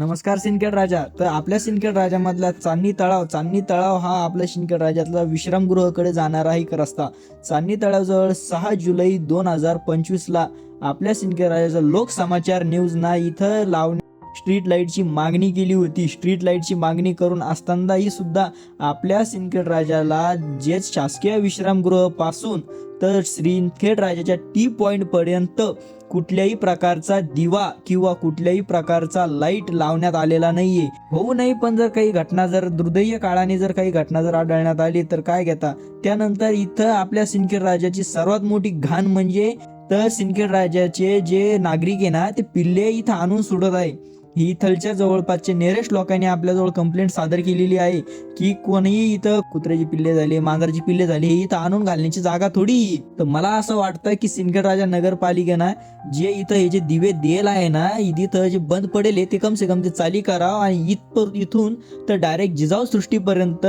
नमस्कार सिंदखेड राजा. तर आपल्या सिंदखेड राजामधला चांदणी तळाव चांदणी तळाव हा आपल्या सिंदखेड राज्यातला विश्रामगृहाकडे जाणारा एक रस्ता. चांदणी तळावजवळ सहा जुलै दोन हजार पंचवीसला आपल्या सिंदखेड राजाचा लोक समाचार न्यूजना इथं लावणे स्ट्रीट लाईटची मागणी केली होती. स्ट्रीट लाईटची मागणी करून असतानाही सुद्धा आपल्या सिंदखेड राजाला जे शासकीय विश्रामगृहापासून तर सिंदखेड राजाच्या टी पॉईंटपर्यंत कुठल्याही प्रकारचा दिवा किंवा कुठल्याही प्रकारचा लाइट लावण्यात आलेला नाहीये. होऊ नाही पण जर काही घटना जर दुर्दैय काळाने जर काही घटना जर आढळण्यात आली तर काय घेता? त्यानंतर इथं आपल्या सिंदखेड राजाची सर्वात मोठी घाण म्हणजे तर सिंदखेड राजाचे जे नागरिक आहे ना ते पिल्ले इथं आणून सोडत आहे. ही इथलच्या जवळपासचे नेरेस्ट लोकांनी आपल्याजवळ कंप्लेंट सादर केलेली आहे की कोणीही इथं कुत्र्याची पिल्ले झाले मांजराची पिल्ले झाली हे इथं आणून घालण्याची जागा थोडी. तर मला असं वाटतं की सिंदखेड राजा नगरपालिकेनं जे इथं हे जे दिवे देल आहे ना इथं जे बंद पडेल आहे, ते कम से कम ते चाली करावं आणि इथपर इथून तर डायरेक्ट जिजाऊ सृष्टीपर्यंत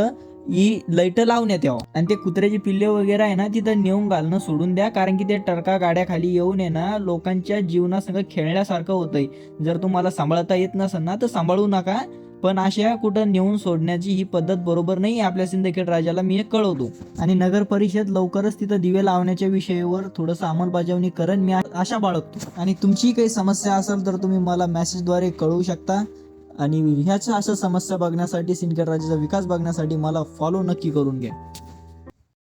ही लाइट लावण्यात यावं आणि ते कुत्र्याचे पिल्ले वगैरे आहे ना तिथं नेऊन घालणं सोडून द्या. कारण की ते टरका गाड्या खाली येऊन आहे ना लोकांच्या जीवनासंग खेळण्यासारखं होतंय. जर तुम्हाला सांभाळता येत नसेल ना तर सांभाळू नका. पण अशा कुठं नेऊन सोडण्याची ही पद्धत बरोबर नाही आपल्या सिंदखेड राजाला मी हे कळवतो. आणि नगर परिषद लवकरच तिथं दिवे लावण्याच्या विषयावर थोडंसं अंमलबजावणी करण मी आशा बाळगतो. आणि तुमची काही समस्या असेल तर तुम्ही मला मेसेजद्वारे कळवू शकता. आणि ह्याच्या अशा समस्या बघण्यासाठी सिंदखेड राज्याचा विकास बघण्यासाठी मला फॉलो नक्की करून घ्या.